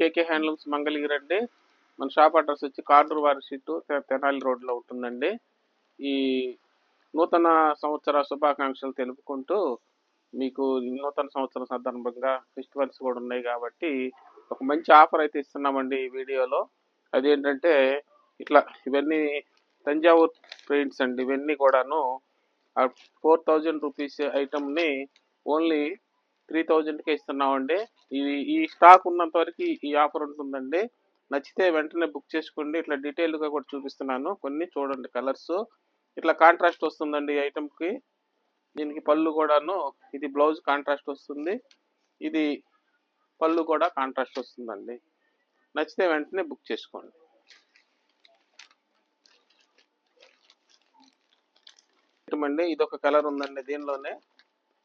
కేకే handlooms Mangalagiri అండి మన shop address వచ్చి కార్డూర్ వారి సీటు తెనాలి రోడ్లో ఉంటుందండి. ఈ నూతన సంవత్సర శుభాకాంక్షలు తెలుపుకుంటూ మీకు నూతన సంవత్సరం సందర్భంగా ఫెస్టివల్స్ కూడా ఉన్నాయి కాబట్టి ఒక మంచి ఆఫర్ అయితే ఇస్తున్నామండి ఈ వీడియోలో. అదేంటంటే ఇట్లా ఇవన్నీ తంజావూర్ పెయింట్స్ అండి ఇవన్నీ కూడాను ఫోర్ థౌజండ్ రూపీస్ ఐటమ్ని ఓన్లీ త్రీ థౌజండ్కే ఇస్తున్నామండి. ఇది ఈ స్టాక్ ఉన్నంత వరకు ఈ ఆఫర్ ఉంటుందండి. నచ్చితే వెంటనే బుక్ చేసుకోండి. ఇట్లా డీటెయిల్గా కూడా చూపిస్తున్నాను. కొన్ని చూడండి కలర్స్. ఇట్లా కాంట్రాస్ట్ వస్తుందండి ఈ ఐటమ్కి దీనికి పళ్ళు కూడాను ఇది బ్లౌజ్ కాంట్రాస్ట్ వస్తుంది. ఇది పళ్ళు కూడా కాంట్రాస్ట్ వస్తుందండి. నచ్చితే వెంటనే బుక్ చేసుకోండి. అండి ఇది ఒక కలర్ ఉందండి దీనిలోనే.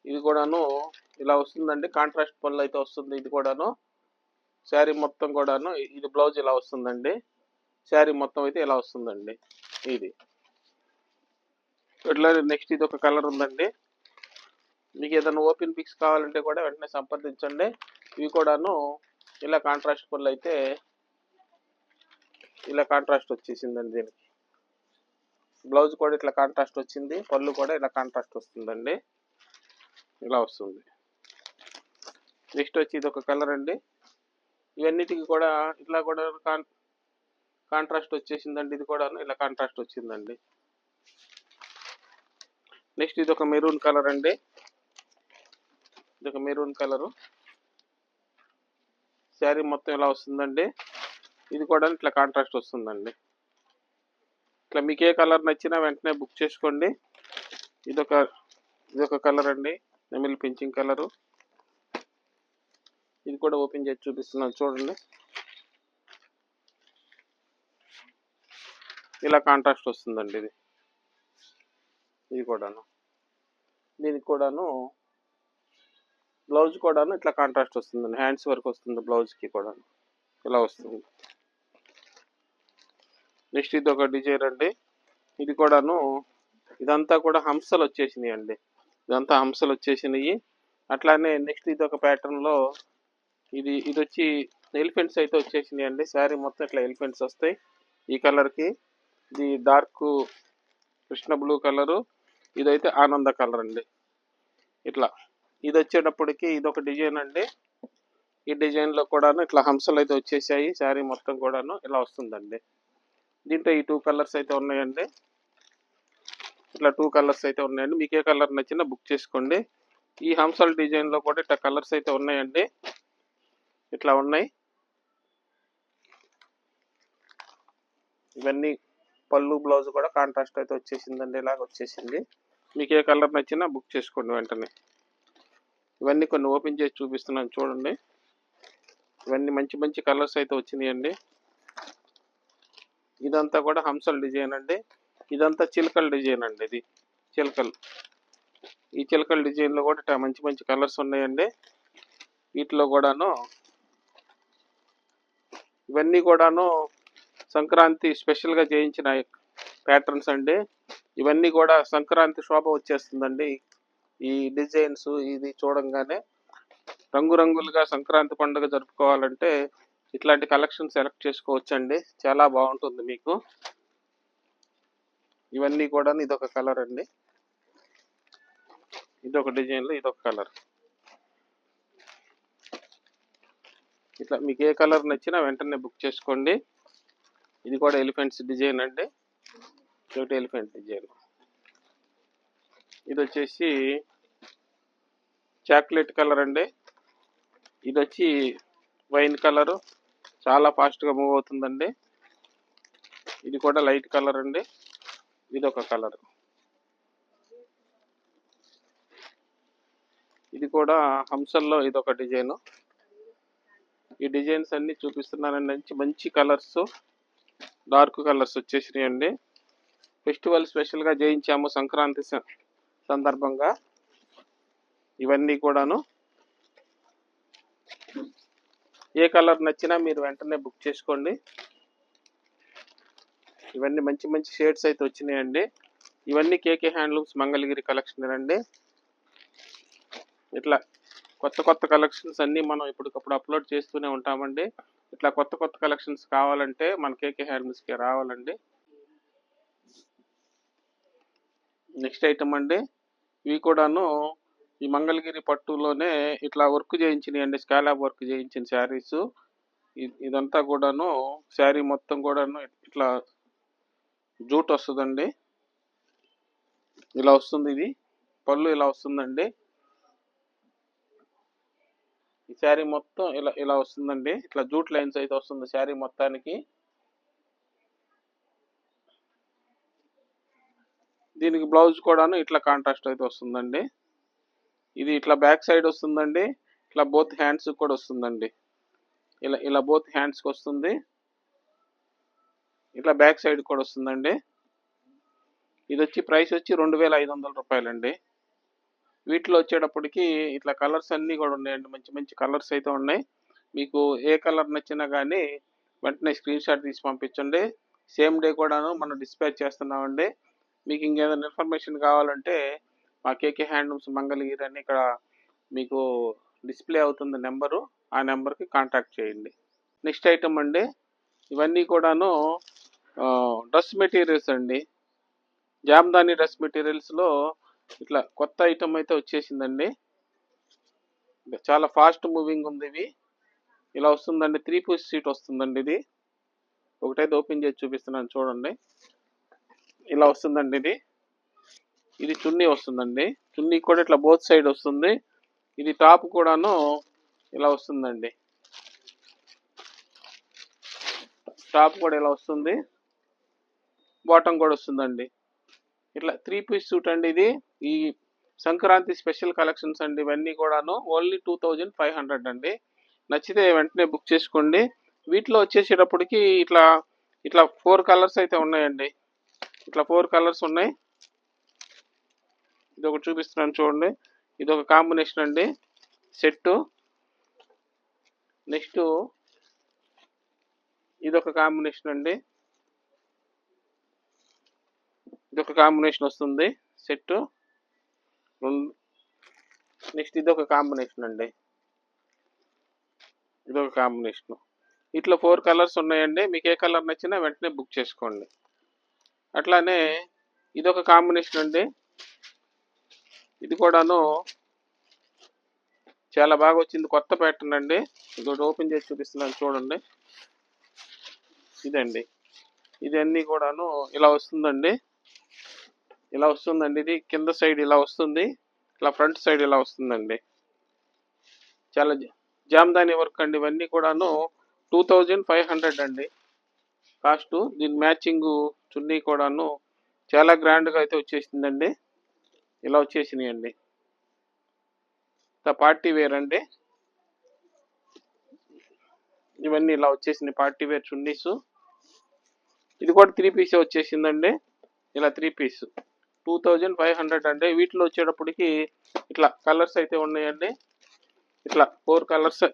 ఇది కూడాను ఇలా వస్తుందండి. కాంట్రాస్ట్ పళ్ళు అయితే వస్తుంది ఇది కూడాను. శారీ మొత్తం కూడాను ఇది బ్లౌజ్ ఇలా వస్తుందండి. శారీ మొత్తం అయితే ఇలా వస్తుందండి. ఇది. ఇట్లా నెక్స్ట్ ఇది ఒక కలర్ ఉందండి. మీకు ఏదైనా ఓపెన్ పిక్స్ కావాలంటే కూడా వెంటనే సంప్రదించండి. ఇవి కూడాను ఇలా కాంట్రాస్ట్ పళ్ళు అయితే ఇలా కాంట్రాస్ట్ వచ్చేసిందండి దీనికి. బ్లౌజ్ కూడా ఇట్లా కాంట్రాస్ట్ వచ్చింది. పళ్ళు కూడా ఇలా కాంట్రాస్ట్ వస్తుందండి. ఇలా వస్తుంది. నెక్స్ట్ వచ్చి ఇది ఒక కలర్ అండి. ఇవన్నిటికి కూడా ఇట్లా కూడా కాన్ కాంట్రాస్ట్ వచ్చేసిందండి. ఇది కూడా ఇలా కాంట్రాస్ట్ వచ్చిందండి. నెక్స్ట్ ఇది ఒక మెరూన్ కలర్ అండి. ఇది ఒక మెరూన్ కలరు. శారీ మొత్తం ఇలా వస్తుందండి. ఇది కూడా ఇట్లా కాంట్రాస్ట్ వస్తుందండి. ఇట్లా మీకు ఏ కలర్ నచ్చినా వెంటనే బుక్ చేసుకోండి. ఇదొక ఇదొక కలర్ అండి. నెమిలి పింఛింగ్ కలరు ఇది కూడా ఓపెన్ చేసి చూపిస్తున్నాను. చూడండి. ఇలా కాంట్రాస్ట్ వస్తుందండి ఇది. ఇది కూడాను. దీనికి కూడాను బ్లౌజ్ కూడాను ఇట్లా కాంట్రాస్ట్ వస్తుందండి. హ్యాండ్స్ వరకు వస్తుంది బ్లౌజ్కి కూడాను. ఇలా వస్తుంది. నెక్స్ట్ ఇది ఒక డిజైన్ అండి. ఇది కూడాను ఇదంతా కూడా హంసలు వచ్చేసినాయి అండి ఇదంతా హంసలు వచ్చేసినాయి. అట్లానే నెక్స్ట్ ఇది ఒక ప్యాటర్న్లో ఇది ఇది వచ్చి ఎలిఫెంట్స్ అయితే వచ్చేసినాయి అండి శారీ మొత్తం ఇట్లా ఎలిఫెంట్స్ వస్తాయి. ఈ కలర్కి ఇది డార్క్ కృష్ణ బ్లూ కలరు. ఇదైతే ఆనంద కలర్ అండి. ఇట్లా ఇది వచ్చేటప్పటికి ఇది ఒక డిజైన్ అండి. ఈ డిజైన్లో కూడాను ఇట్లా హంసలు అయితే వచ్చేసాయి. శారీ మొత్తం కూడాను ఇలా వస్తుందండి. దీంట్లో ఈ టూ కలర్స్ అయితే ఉన్నాయండి. ఇట్లా టూ కలర్స్ అయితే ఉన్నాయండి. మీకు ఏ కలర్ నచ్చినా బుక్ చేసుకోండి. ఈ హంసల్ డిజైన్లో కూడా ఇట్లా కలర్స్ అయితే ఉన్నాయండి. ఇట్లా ఉన్నాయి. ఇవన్నీ పళ్ళు బ్లౌజ్ కూడా కాంట్రాస్ట్ అయితే వచ్చేసిందండి. ఇలాగ వచ్చేసింది. మీకు ఏ కలర్ నచ్చినా బుక్ చేసుకోండి వెంటనే. ఇవన్నీ కొన్ని ఓపెన్ చేసి చూపిస్తున్నాను చూడండి. ఇవన్నీ మంచి మంచి కలర్స్ అయితే వచ్చినాయండి. ఇదంతా కూడా హంసల్ డిజైన్ అండి. ఇదంతా చిలకల డిజైన్ అండి ఇది. చిలకలు. ఈ చిలకల డిజైన్లో కూడా మంచి మంచి కలర్స్ ఉన్నాయండి. వీటిలో కూడాను ఇవన్నీ కూడాను సంక్రాంతి స్పెషల్గా చేయించిన ప్యాటర్న్స్ అండి. ఇవన్నీ కూడా సంక్రాంతి శోభ వచ్చేస్తుందండి. ఈ డిజైన్స్ ఇది చూడంగానే రంగురంగులుగా సంక్రాంతి పండుగ జరుపుకోవాలంటే ఇట్లాంటి కలెక్షన్ సెలెక్ట్ చేసుకోవచ్చండి. చాలా బాగుంటుంది మీకు. ఇవన్నీ కూడా ఇదొక కలర్ అండి. ఇదొక డిజైన్లో ఇదొక కలర్. ఇట్లా మీకు ఏ కలర్ నచ్చినా వెంటనే బుక్ చేసుకోండి. ఇది కూడా ఎలిఫెంట్స్ డిజైన్ అండి. ఒకటి ఎలిఫెంట్ డిజైన్. ఇది వచ్చేసి చాక్లెట్ కలర్ అండి. ఇది వచ్చి వైన్ కలరు. చాలా ఫాస్ట్గా మూవ్ అవుతుందండి. ఇది కూడా లైట్ కలర్ అండి. ఇది ఒక కలర్. ఇది కూడా హంసల్లో ఇది ఒక డిజైన్. ఈ డిజైన్స్ అన్ని చూపిస్తున్నానండి. మంచి మంచి కలర్స్ డార్క్ కలర్స్ వచ్చేసినాయండి. ఫెస్టివల్ స్పెషల్గా చేయించాము సంక్రాంతి సందర్భంగా. ఇవన్నీ కూడాను. ఏ కలర్ నచ్చినా మీరు వెంటనే బుక్ చేసుకోండి. ఇవన్నీ మంచి మంచి షేడ్స్ అయితే వచ్చినాయండి. ఇవన్నీ కేకే హ్యాండ్లూమ్స్ మంగళగిరి కలెక్షన్ అండి. ఇట్లా కొత్త కొత్త కలెక్షన్స్ అన్నీ మనం ఇప్పటికప్పుడు అప్లోడ్ చేస్తూనే ఉంటామండి. ఇట్లా కొత్త కొత్త కలెక్షన్స్ కావాలంటే మన కేకే హ్యాండ్లూమ్స్కి రావాలండి. నెక్స్ట్ ఐటమ్ అండి ఇవి కూడాను ఈ మంగళగిరి పట్టులోనే ఇట్లా వర్క్ చేయించినవి అండి స్కాలాబ్ వర్క్ చేయించిన శారీస్. ఇదంతా కూడాను శారీ మొత్తం కూడాను ఇట్లా జూట్ వస్తుందండి. ఇలా వస్తుంది ఇది. పళ్ళు ఇలా వస్తుందండి. ఈ శారీ మొత్తం ఇలా ఇలా వస్తుందండి. ఇట్లా జూట్ లైన్స్ అయితే వస్తుంది శారీ మొత్తానికి. దీనికి బ్లౌజ్ కూడాను ఇట్లా కాంట్రాస్ట్ అయితే వస్తుందండి. ఇది ఇట్లా బ్యాక్ సైడ్ వస్తుందండి. ఇట్లా బోత్ హ్యాండ్స్ కూడా వస్తుందండి. ఇలా ఇలా బోత్ హ్యాండ్స్కి వస్తుంది. ఇట్లా బ్యాక్ సైడ్ కూడా వస్తుందండి. ఇది వచ్చి ప్రైస్ వచ్చి రెండు వేల ఐదు వందల రూపాయలండి. వీటిలో వచ్చేటప్పటికి ఇట్లా కలర్స్ అన్నీ కూడా ఉన్నాయండి. మంచి మంచి కలర్స్ అయితే ఉన్నాయి. మీకు ఏ కలర్ నచ్చినా కానీ వెంటనే స్క్రీన్ షాట్ తీసి పంపించండి. సేమ్ డే కూడాను మనం డిస్పాచ్ చేస్తున్నామండి. మీకు ఇంకేదైనా ఇన్ఫర్మేషన్ కావాలంటే మా కేకే హ్యాండ్లూమ్స్ మంగళగిరి అని ఇక్కడ మీకు డిస్ప్లే అవుతుంది నెంబరు. ఆ నెంబర్కి కాంటాక్ట్ చేయండి. నెక్స్ట్ ఐటమ్ అండి. ఇవన్నీ కూడాను డ్రెస్ మెటీరియల్స్ అండి. జామ్దాని డ్రెస్ మెటీరియల్స్లో ఇట్లా కొత్త ఐటమ్ అయితే వచ్చేసిందండి. చాలా ఫాస్ట్ మూవింగ్ ఉంది ఇవి. ఇలా వస్తుందండి త్రీ పీస్ సీట్ వస్తుందండి ఇది. ఒకటైతే ఓపెన్ చేసి చూపిస్తున్నాను చూడండి. ఇలా వస్తుందండి ఇది. ఇది చున్నీ వస్తుందండి. చున్నీ కూడా ఇట్లా బోత్ సైడ్ వస్తుంది. ఇది టాప్ కూడాను ఇలా వస్తుందండి. టాప్ కూడా ఇలా వస్తుంది. బాటమ్ కూడా వస్తుందండి. ఇట్లా త్రీ పీస్ సూట్ అండి ఇది. ఈ సంక్రాంతి స్పెషల్ కలెక్షన్స్ అండి ఇవన్నీ కూడాను only two thousand five hundred అండి. నచ్చితే వెంటనే బుక్ చేసుకోండి. వీటిలో వచ్చేసేటప్పటికి ఇట్లా ఇట్లా ఫోర్ కలర్స్ అయితే ఉన్నాయండి. ఇట్లా ఫోర్ కలర్స్ ఉన్నాయి. ఇది ఒకటి చూపిస్తున్నాను చూడండి. ఇది ఒక కాంబినేషన్ అండి. సెట్టు. నెక్స్ట్ ఇది ఒక కాంబినేషన్ అండి. ఇది ఒక కాంబినేషన్ వస్తుంది. సెట్ రెండు నెక్స్ట్ ఇది ఒక కాంబినేషన్ అండి. ఇది ఒక కాంబినేషన్ ఇట్లా ఫోర్ కలర్స్ ఉన్నాయండి. మీకు ఏ కలర్ నచ్చినా వెంటనే బుక్ చేసుకోండి. అట్లానే ఇది ఒక కాంబినేషన్ అండి. ఇది కూడాను చాలా బాగా వచ్చింది. కొత్త ప్యాటర్న్ అండి. ఇది ఒకటి ఓపెన్ చేసి చూపిస్తున్నాను చూడండి. ఇదండి. ఇది అన్నీ కూడాను ఇలా వస్తుందండి. ఇలా వస్తుందండి. ఇది కింద సైడ్ ఇలా వస్తుంది. ఇలా ఫ్రంట్ సైడ్ ఇలా వస్తుందండి. చాలా జామ్దాని వర్క్ అండి. ఇవన్నీ కూడాను టూ థౌజండ్ ఫైవ్ హండ్రెడ్ అండి. కాస్ట్ దీని మ్యాచింగ్ చున్నీ కూడాను చాలా గ్రాండ్గా అయితే వచ్చేసిందండి. ఇలా వచ్చేసినాయండి. పార్టీ వేర్ అండి. ఇవన్నీ ఇలా వచ్చేసినాయి. పార్టీ వేర్ చున్నీస్. ఇది కూడా త్రీ పీసే వచ్చేసిందండి. ఇలా three piece. Two thousand five hundred అండి వీటిలో వచ్చేటప్పటికి ఇట్లా కలర్స్ అయితే ఉన్నాయండి. ఇట్లా ఫోర్ కలర్స్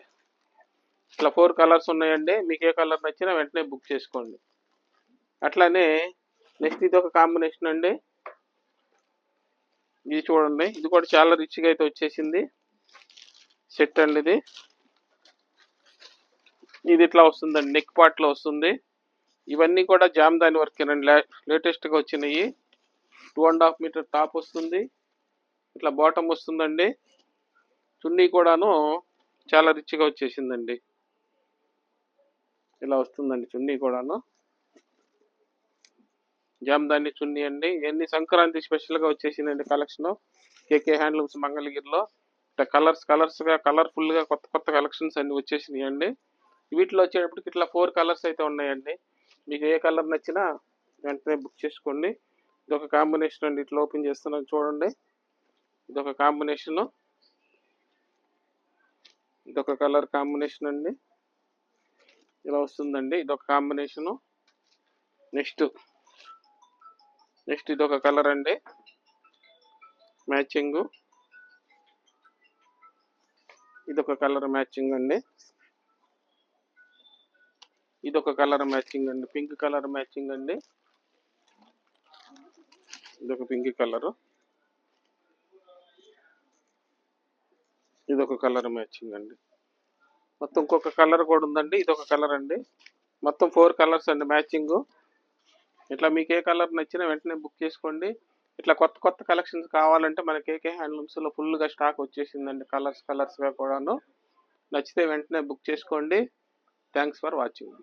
ఇట్లా ఫోర్ కలర్స్ ఉన్నాయండి. మీకు ఏ కలర్ నచ్చినా వెంటనే బుక్ చేసుకోండి. అట్లానే నెక్స్ట్ ఇది ఒక కాంబినేషన్ అండి. ఇది చూడండి. ఇది కూడా చాలా రిచ్గా అయితే వచ్చేసింది. సెట్ అండి ఇది. ఇది ఇట్లా వస్తుందండి. నెక్ పార్ట్లో వస్తుంది. ఇవన్నీ కూడా జామ్దాని వర్క్ అండి లేటెస్ట్గా వచ్చినాయి. Two and half metre top వస్తుంది. ఇట్లా బాటమ్ వస్తుందండి. చున్నీ కూడాను చాలా రిచ్గా వచ్చేసిందండి. ఇలా వస్తుందండి చున్నీ కూడాను. జామదాన్ని చున్నీ అండి. ఇవన్నీ సంక్రాంతి స్పెషల్గా వచ్చేసిందండి కలెక్షన్ కేకే హ్యాండ్లూమ్స్ మంగళగిరిలో. ఇట్లా కలర్స్ కలర్స్గా కలర్ఫుల్గా కొత్త కొత్త కలెక్షన్స్ అన్ని వచ్చేసినాయి అండి. వీటిలో వచ్చేటప్పటికి ఇట్లా ఫోర్ కలర్స్ అయితే ఉన్నాయండి. మీకు ఏ కలర్ నచ్చినా వెంటనే బుక్ చేసుకోండి. ఇది ఒక కాంబినేషన్ అండి. ఇట్లా ఓపెన్ చేస్తున్నాను చూడండి. ఇది ఒక కాంబినేషన్ ఇది ఒక కలర్ కాంబినేషన్ అండి. ఇలా వస్తుందండి. ఇది ఒక కాంబినేషను నెక్స్ట్. నెక్స్ట్ ఇది ఒక కలర్ అండి. మ్యాచింగ్ ఇది ఒక కలర్ మ్యాచింగ్ అండి. ఇది ఒక కలర్ మ్యాచింగ్ అండి. పింక్ కలర్ మ్యాచింగ్ అండి. ఇది ఒక పింక్ కలర్. ఇది ఒక కలర్ మ్యాచింగ్ అండి. మొత్తం ఇంకొక కలర్ కూడా ఉందండి. ఇది ఒక కలర్ అండి. మొత్తం ఫోర్ కలర్స్ అండి మ్యాచింగ్. ఇట్లా మీకు ఏ కలర్ నచ్చినా వెంటనే బుక్ చేసుకోండి. ఇట్లా కొత్త కొత్త కలెక్షన్స్ కావాలంటే మన కేకే హ్యాండ్లూమ్స్లో ఫుల్గా స్టాక్ వచ్చేసిందండి కలర్స్ కలర్స్గా కూడాను. నచ్చితే వెంటనే బుక్ చేసుకోండి. Thanks for watching.